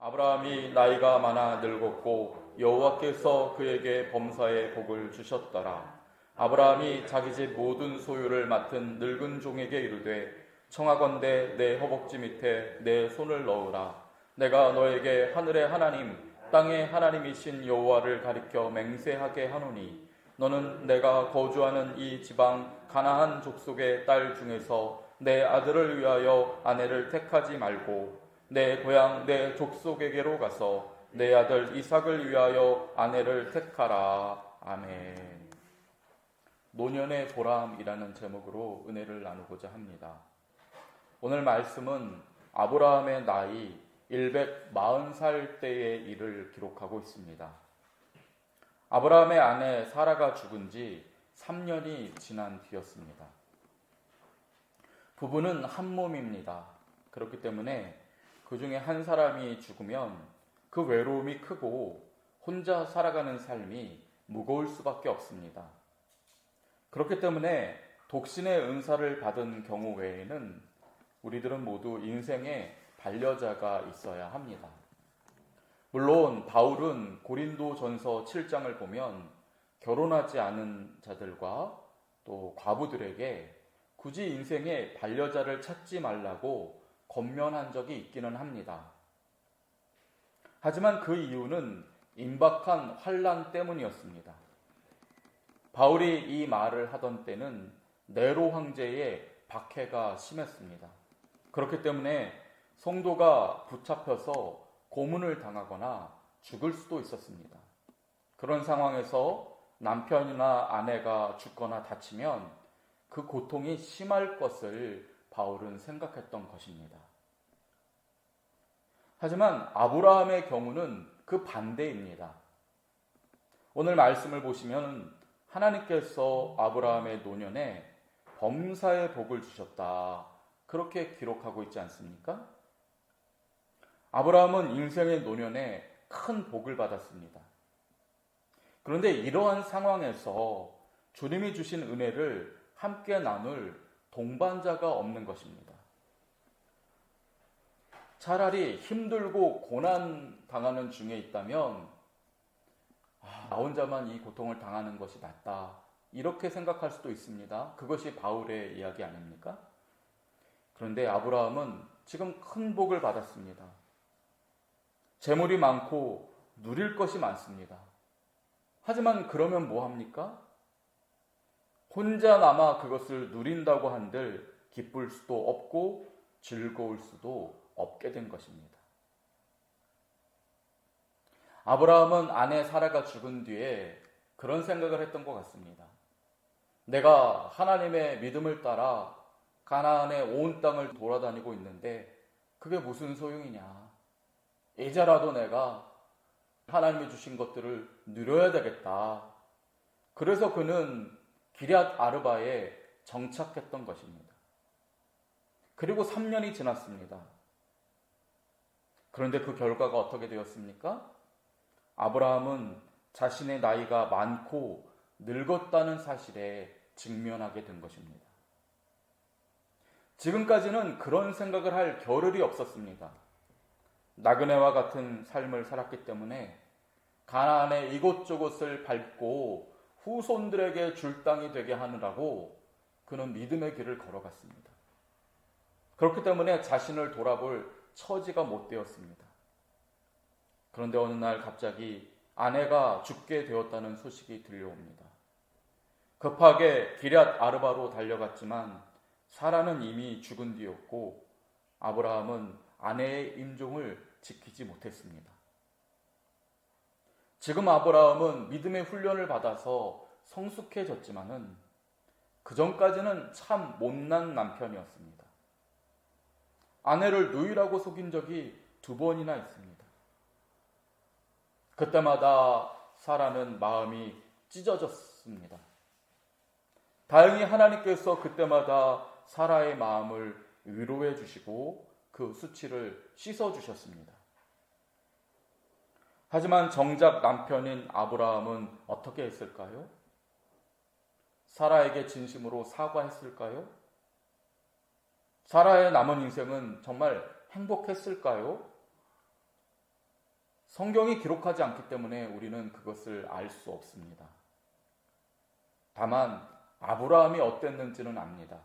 아브라함이 나이가 많아 늙었고 여호와께서 그에게 범사의 복을 주셨더라. 아브라함이 자기 집 모든 소유를 맡은 늙은 종에게 이르되 청하건대 내 허벅지 밑에 내 손을 넣으라. 내가 너에게 하늘의 하나님, 땅의 하나님이신 여호와를 가리켜 맹세하게 하노니 너는 내가 거주하는 이 지방 가나안 족속의 딸 중에서 내 아들을 위하여 아내를 택하지 말고 내 고향 내 족속에게로 가서 내 아들 이삭을 위하여 아내를 택하라. 아멘. 노년의 보람이라는 제목으로 은혜를 나누고자 합니다. 오늘 말씀은 아브라함의 나이 140살 때의 일을 기록하고 있습니다. 아브라함의 아내 사라가 죽은 지 3년이 지난 뒤였습니다. 부부는 한 몸입니다. 그렇기 때문에 그 중에 한 사람이 죽으면 그 외로움이 크고 혼자 살아가는 삶이 무거울 수밖에 없습니다. 그렇기 때문에 독신의 은사를 받은 경우 외에는 우리들은 모두 인생에 반려자가 있어야 합니다. 물론 바울은 고린도 전서 7장을 보면 결혼하지 않은 자들과 또 과부들에게 굳이 인생에 반려자를 찾지 말라고 권면한 적이 있기는 합니다. 하지만 그 이유는 임박한 환란 때문이었습니다. 바울이 이 말을 하던 때는 네로 황제의 박해가 심했습니다. 그렇기 때문에 성도가 붙잡혀서 고문을 당하거나 죽을 수도 있었습니다. 그런 상황에서 남편이나 아내가 죽거나 다치면 그 고통이 심할 것을 바울은 생각했던 것입니다. 하지만 아브라함의 경우는 그 반대입니다. 오늘 말씀을 보시면 하나님께서 아브라함의 노년에 범사의 복을 주셨다. 그렇게 기록하고 있지 않습니까? 아브라함은 인생의 노년에 큰 복을 받았습니다. 그런데 이러한 상황에서 주님이 주신 은혜를 함께 나눌 동반자가 없는 것입니다. 차라리 힘들고 고난 당하는 중에 있다면 아, 나 혼자만 이 고통을 당하는 것이 낫다. 이렇게 생각할 수도 있습니다. 그것이 바울의 이야기 아닙니까? 그런데 아브라함은 지금 큰 복을 받았습니다. 재물이 많고 누릴 것이 많습니다. 하지만 그러면 뭐 합니까? 혼자 남아 그것을 누린다고 한들 기쁠 수도 없고 즐거울 수도 없게 된 것입니다. 아브라함은 아내 사라가 죽은 뒤에 그런 생각을 했던 것 같습니다. 내가 하나님의 믿음을 따라 가나안의 온 땅을 돌아다니고 있는데 그게 무슨 소용이냐? 이제라도 내가 하나님이 주신 것들을 누려야 되겠다. 그래서 그는 기리앗 아르바에 정착했던 것입니다. 그리고 3년이 지났습니다. 그런데 그 결과가 어떻게 되었습니까? 아브라함은 자신의 나이가 많고 늙었다는 사실에 직면하게 된 것입니다. 지금까지는 그런 생각을 할 겨를이 없었습니다. 나그네와 같은 삶을 살았기 때문에 가나안의 이곳저곳을 밟고 후손들에게 줄 땅이 되게 하느라고 그는 믿음의 길을 걸어갔습니다. 그렇기 때문에 자신을 돌아볼 처지가 못 되었습니다. 그런데 어느 날 갑자기 아내가 죽게 되었다는 소식이 들려옵니다. 급하게 기럇 아르바로 달려갔지만 사라는 이미 죽은 뒤였고 아브라함은 아내의 임종을 지키지 못했습니다. 지금 아브라함은 믿음의 훈련을 받아서 성숙해졌지만은 그 전까지는 참 못난 남편이었습니다. 아내를 누이라고 속인 적이 두 번이나 있습니다. 그때마다 사라는 마음이 찢어졌습니다. 다행히 하나님께서 그때마다 사라의 마음을 위로해 주시고 그 수치를 씻어 주셨습니다. 하지만 정작 남편인 아브라함은 어떻게 했을까요? 사라에게 진심으로 사과했을까요? 사라의 남은 인생은 정말 행복했을까요? 성경이 기록하지 않기 때문에 우리는 그것을 알 수 없습니다. 다만 아브라함이 어땠는지는 압니다.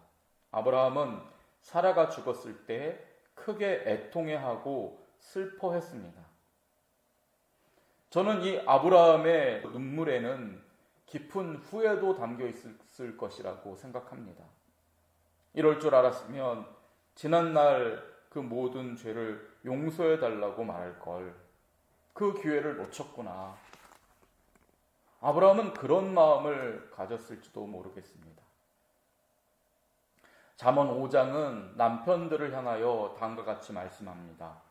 아브라함은 사라가 죽었을 때 크게 애통해하고 슬퍼했습니다. 저는 이 아브라함의 눈물에는 깊은 후회도 담겨 있을 것이라고 생각합니다. 이럴 줄 알았으면 지난날 그 모든 죄를 용서해 달라고 말할 걸. 그 기회를 놓쳤구나. 아브라함은 그런 마음을 가졌을지도 모르겠습니다. 잠언 5장은 남편들을 향하여 다음과 같이 말씀합니다.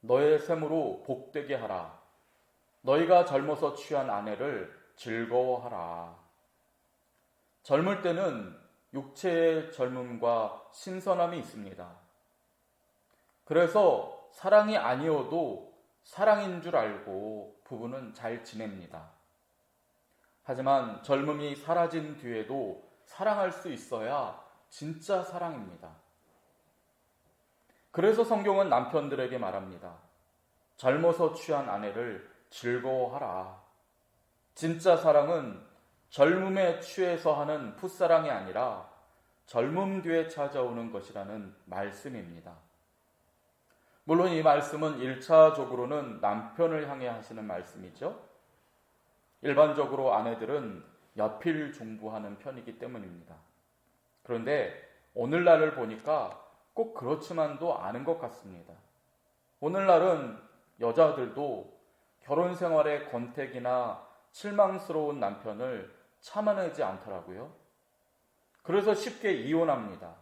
너의 샘으로 복되게 하라. 너희가 젊어서 취한 아내를 즐거워하라. 젊을 때는 육체의 젊음과 신선함이 있습니다. 그래서 사랑이 아니어도 사랑인 줄 알고 부부는 잘 지냅니다. 하지만 젊음이 사라진 뒤에도 사랑할 수 있어야 진짜 사랑입니다. 그래서 성경은 남편들에게 말합니다. 젊어서 취한 아내를 즐거워하라. 진짜 사랑은 젊음에 취해서 하는 풋사랑이 아니라 젊음 뒤에 찾아오는 것이라는 말씀입니다. 물론 이 말씀은 1차적으로는 남편을 향해 하시는 말씀이죠. 일반적으로 아내들은 여필 중부하는 편이기 때문입니다. 그런데 오늘날을 보니까 꼭 그렇지만도 않은 것 같습니다. 오늘날은 여자들도 결혼 생활의 권태기나 실망스러운 남편을 참아내지 않더라고요. 그래서 쉽게 이혼합니다.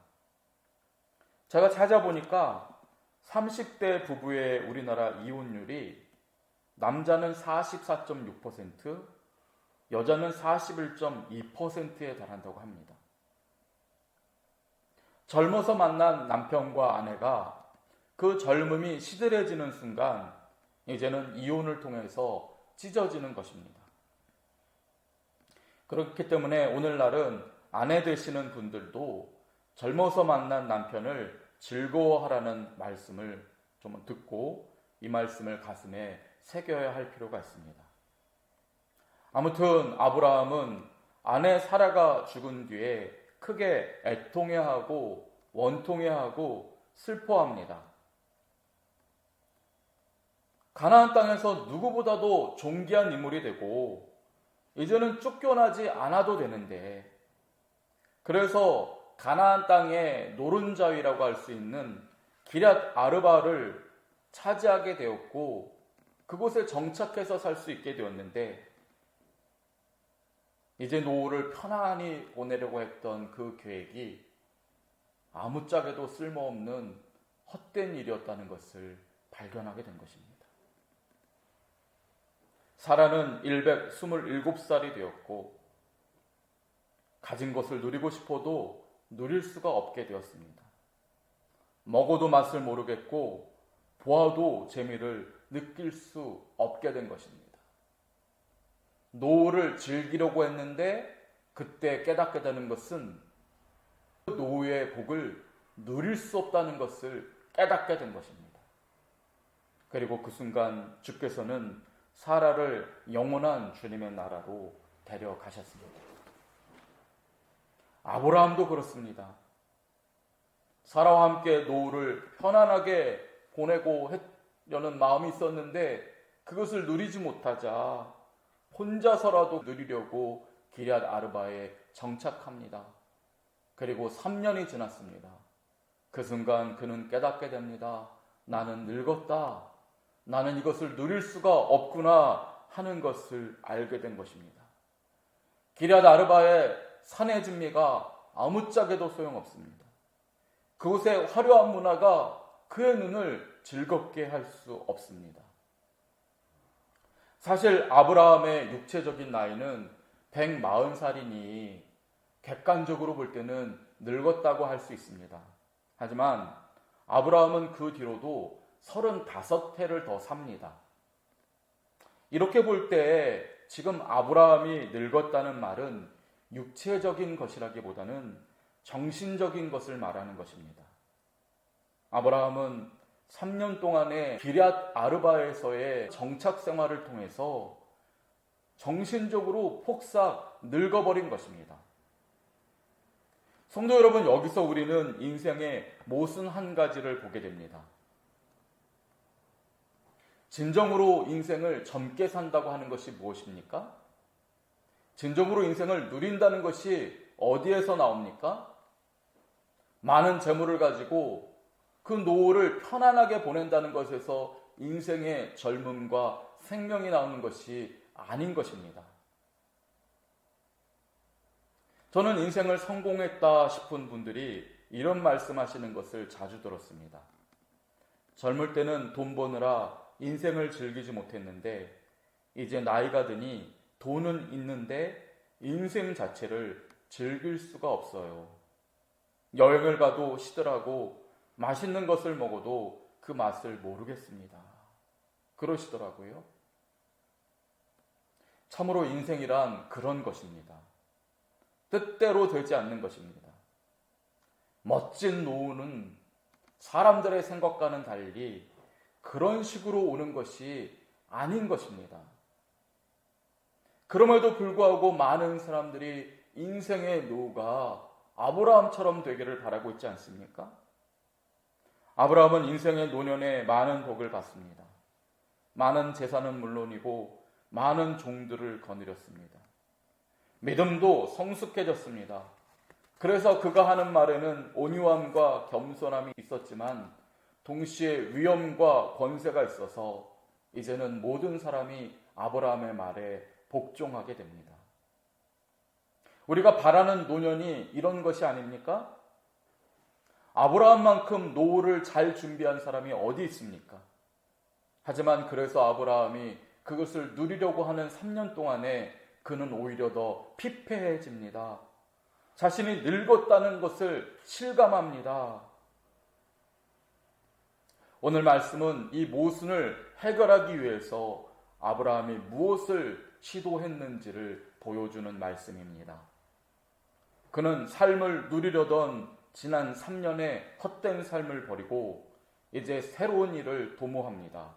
제가 찾아보니까 30대 부부의 우리나라 이혼율이 남자는 44.6%, 여자는 41.2%에 달한다고 합니다. 젊어서 만난 남편과 아내가 그 젊음이 시들해지는 순간 이제는 이혼을 통해서 찢어지는 것입니다. 그렇기 때문에 오늘날은 아내 되시는 분들도 젊어서 만난 남편을 즐거워하라는 말씀을 좀 듣고 이 말씀을 가슴에 새겨야 할 필요가 있습니다. 아무튼 아브라함은 아내 사라가 죽은 뒤에 크게 애통해하고 원통해하고 슬퍼합니다. 가나안 땅에서 누구보다도 존귀한 인물이 되고 이제는 쫓겨나지 않아도 되는데 그래서 가나안 땅의 노른자위라고 할 수 있는 기랏 아르바를 차지하게 되었고 그곳에 정착해서 살 수 있게 되었는데 이제 노후를 편안히 보내려고 했던 그 계획이 아무짝에도 쓸모없는 헛된 일이었다는 것을 발견하게 된 것입니다. 사라는 127살이 되었고 가진 것을 누리고 싶어도 누릴 수가 없게 되었습니다. 먹어도 맛을 모르겠고 보아도 재미를 느낄 수 없게 된 것입니다. 노후를 즐기려고 했는데 그때 깨닫게 되는 것은 노후의 복을 누릴 수 없다는 것을 깨닫게 된 것입니다. 그리고 그 순간 주께서는 사라를 영원한 주님의 나라로 데려가셨습니다. 아브라함도 그렇습니다. 사라와 함께 노후를 편안하게 보내고 했려는 마음이 있었는데 그것을 누리지 못하자 혼자서라도 누리려고 기리앗 아르바에 정착합니다. 그리고 3년이 지났습니다. 그 순간 그는 깨닫게 됩니다. 나는 늙었다. 나는 이것을 누릴 수가 없구나 하는 것을 알게 된 것입니다. 기리앗 아르바의 산의 진미가 아무짝에도 소용없습니다. 그곳의 화려한 문화가 그의 눈을 즐겁게 할 수 없습니다. 사실 아브라함의 육체적인 나이는 140살이니 객관적으로 볼 때는 늙었다고 할 수 있습니다. 하지만 아브라함은 그 뒤로도 35해를 더 삽니다. 이렇게 볼 때 지금 아브라함이 늙었다는 말은 육체적인 것이라기보다는 정신적인 것을 말하는 것입니다. 아브라함은 3년 동안의 기럇 아르바에서의 정착 생활을 통해서 정신적으로 폭삭 늙어버린 것입니다. 성도 여러분, 여기서 우리는 인생의 모순 한 가지를 보게 됩니다. 진정으로 인생을 젊게 산다고 하는 것이 무엇입니까? 진정으로 인생을 누린다는 것이 어디에서 나옵니까? 많은 재물을 가지고 그 노후를 편안하게 보낸다는 것에서 인생의 젊음과 생명이 나오는 것이 아닌 것입니다. 저는 인생을 성공했다 싶은 분들이 이런 말씀하시는 것을 자주 들었습니다. 젊을 때는 돈 버느라 인생을 즐기지 못했는데 이제 나이가 드니 돈은 있는데 인생 자체를 즐길 수가 없어요. 여행을 가도 시들하고 맛있는 것을 먹어도 그 맛을 모르겠습니다. 그러시더라고요. 참으로 인생이란 그런 것입니다. 뜻대로 되지 않는 것입니다. 멋진 노후는 사람들의 생각과는 달리 그런 식으로 오는 것이 아닌 것입니다. 그럼에도 불구하고 많은 사람들이 인생의 노후가 아브라함처럼 되기를 바라고 있지 않습니까? 아브라함은 인생의 노년에 많은 복을 받습니다. 많은 재산은 물론이고 많은 종들을 거느렸습니다. 믿음도 성숙해졌습니다. 그래서 그가 하는 말에는 온유함과 겸손함이 있었지만 동시에 위엄과 권세가 있어서 이제는 모든 사람이 아브라함의 말에 복종하게 됩니다. 우리가 바라는 노년이 이런 것이 아닙니까? 아브라함만큼 노후를 잘 준비한 사람이 어디 있습니까? 하지만 그래서 아브라함이 그것을 누리려고 하는 3년 동안에 그는 오히려 더 피폐해집니다. 자신이 늙었다는 것을 실감합니다. 오늘 말씀은 이 모순을 해결하기 위해서 아브라함이 무엇을 시도했는지를 보여주는 말씀입니다. 그는 삶을 누리려던 지난 3년의 헛된 삶을 버리고 이제 새로운 일을 도모합니다.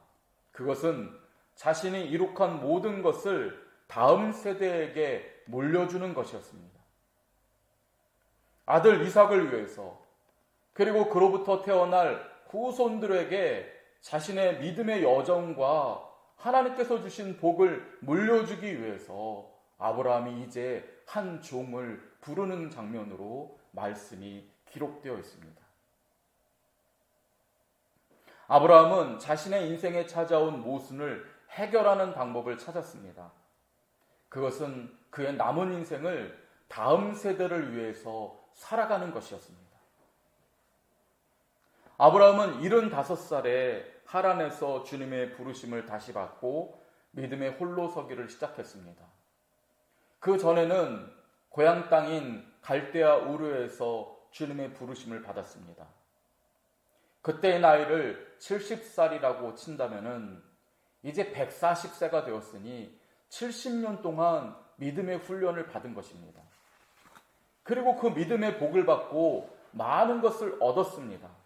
그것은 자신이 이룩한 모든 것을 다음 세대에게 물려주는 것이었습니다. 아들 이삭을 위해서 그리고 그로부터 태어날 후손들에게 자신의 믿음의 여정과 하나님께서 주신 복을 물려주기 위해서 아브라함이 이제 한 종을 부르는 장면으로 말씀이 기록되어 있습니다. 아브라함은 자신의 인생에 찾아온 모순을 해결하는 방법을 찾았습니다. 그것은 그의 남은 인생을 다음 세대를 위해서 살아가는 것이었습니다. 아브라함은 75살에 하란에서 주님의 부르심을 다시 받고 믿음의 홀로 서기를 시작했습니다. 그 전에는 고향 땅인 갈대아 우르에서 주님의 부르심을 받았습니다. 그때의 나이를 70살이라고 친다면은 이제 140세가 되었으니 70년 동안 믿음의 훈련을 받은 것입니다. 그리고 그 믿음의 복을 받고 많은 것을 얻었습니다.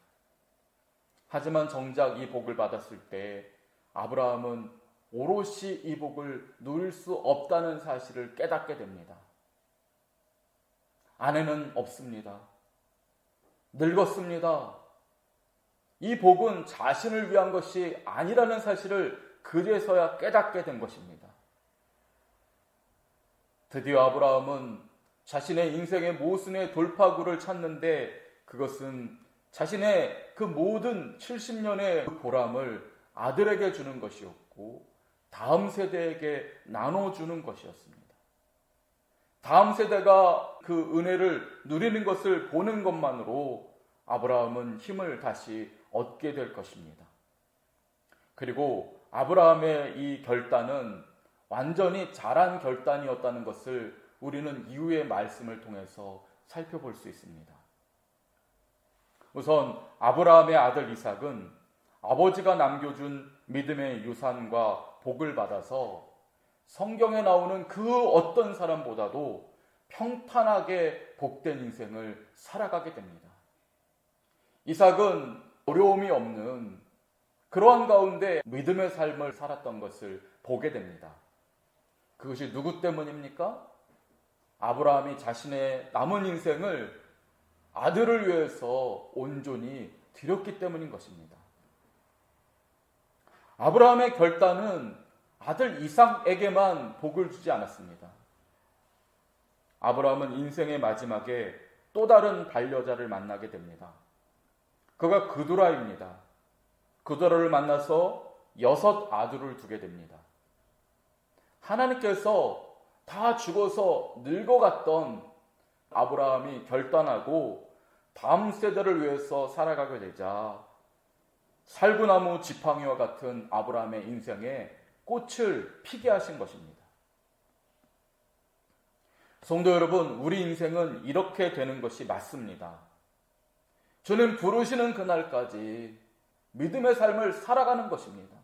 하지만 정작 이 복을 받았을 때 아브라함은 오롯이 이 복을 누릴 수 없다는 사실을 깨닫게 됩니다. 아내는 없습니다. 늙었습니다. 이 복은 자신을 위한 것이 아니라는 사실을 그제서야 깨닫게 된 것입니다. 드디어 아브라함은 자신의 인생의 모순의 돌파구를 찾는데 그것은 자신의 그 모든 70년의 보람을 아들에게 주는 것이었고 다음 세대에게 나눠주는 것이었습니다. 다음 세대가 그 은혜를 누리는 것을 보는 것만으로 아브라함은 힘을 다시 얻게 될 것입니다. 그리고 아브라함의 이 결단은 완전히 잘한 결단이었다는 것을 우리는 이후의 말씀을 통해서 살펴볼 수 있습니다. 우선 아브라함의 아들 이삭은 아버지가 남겨준 믿음의 유산과 복을 받아서 성경에 나오는 그 어떤 사람보다도 평탄하게 복된 인생을 살아가게 됩니다. 이삭은 어려움이 없는 그러한 가운데 믿음의 삶을 살았던 것을 보게 됩니다. 그것이 누구 때문입니까? 아브라함이 자신의 남은 인생을 아들을 위해서 온전히 드렸기 때문인 것입니다. 아브라함의 결단은 아들 이삭에게만 복을 주지 않았습니다. 아브라함은 인생의 마지막에 또 다른 반려자를 만나게 됩니다. 그가 그두라입니다. 그두라를 만나서 여섯 아들을 두게 됩니다. 하나님께서 다 죽어서 늙어갔던 아브라함이 결단하고 다음 세대를 위해서 살아가게 되자 살구나무 지팡이와 같은 아브라함의 인생에 꽃을 피게 하신 것입니다. 성도 여러분, 우리 인생은 이렇게 되는 것이 맞습니다. 주는 부르시는 그날까지 믿음의 삶을 살아가는 것입니다.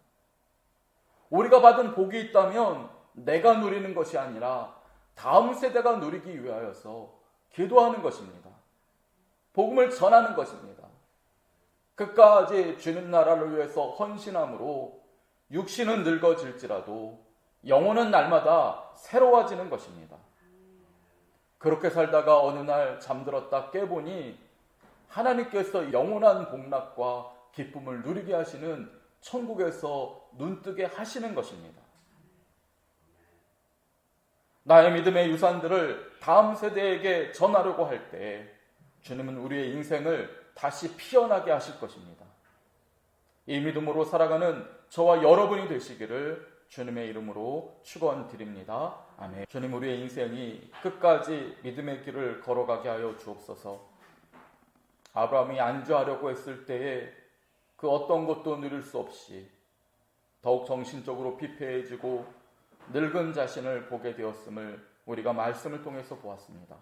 우리가 받은 복이 있다면 내가 누리는 것이 아니라 다음 세대가 누리기 위하여서 기도하는 것입니다. 복음을 전하는 것입니다. 끝까지 주님 나라를 위해서 헌신함으로 육신은 늙어질지라도 영혼은 날마다 새로워지는 것입니다. 그렇게 살다가 어느 날 잠들었다 깨보니 하나님께서 영원한 복락과 기쁨을 누리게 하시는 천국에서 눈뜨게 하시는 것입니다. 나의 믿음의 유산들을 다음 세대에게 전하려고 할 때 주님은 우리의 인생을 다시 피어나게 하실 것입니다. 이 믿음으로 살아가는 저와 여러분이 되시기를 주님의 이름으로 축원드립니다. 아멘. 주님 우리의 인생이 끝까지 믿음의 길을 걸어가게 하여 주옵소서. 아브라함이 안주하려고 했을 때에 그 어떤 것도 누릴 수 없이 더욱 정신적으로 피폐해지고 늙은 자신을 보게 되었음을 우리가 말씀을 통해서 보았습니다.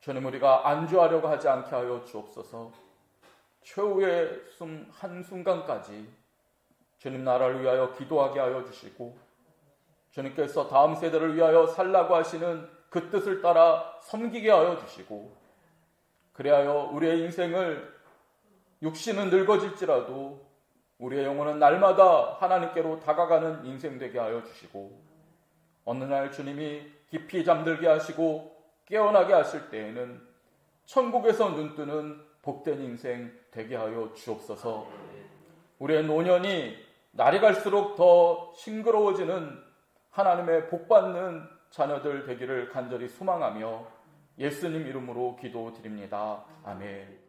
주님 우리가 안주하려고 하지 않게 하여 주옵소서. 최후의 숨 한순간까지 주님 나라를 위하여 기도하게 하여 주시고 주님께서 다음 세대를 위하여 살라고 하시는 그 뜻을 따라 섬기게 하여 주시고 그리하여 우리의 인생을 육신은 늙어질지라도 우리의 영혼은 날마다 하나님께로 다가가는 인생 되게 하여 주시고 어느 날 주님이 깊이 잠들게 하시고 깨어나게 하실 때에는 천국에서 눈뜨는 복된 인생 되게 하여 주옵소서. 우리의 노년이 날이 갈수록 더 싱그러워지는 하나님의 복받는 자녀들 되기를 간절히 소망하며 예수님 이름으로 기도드립니다. 아멘.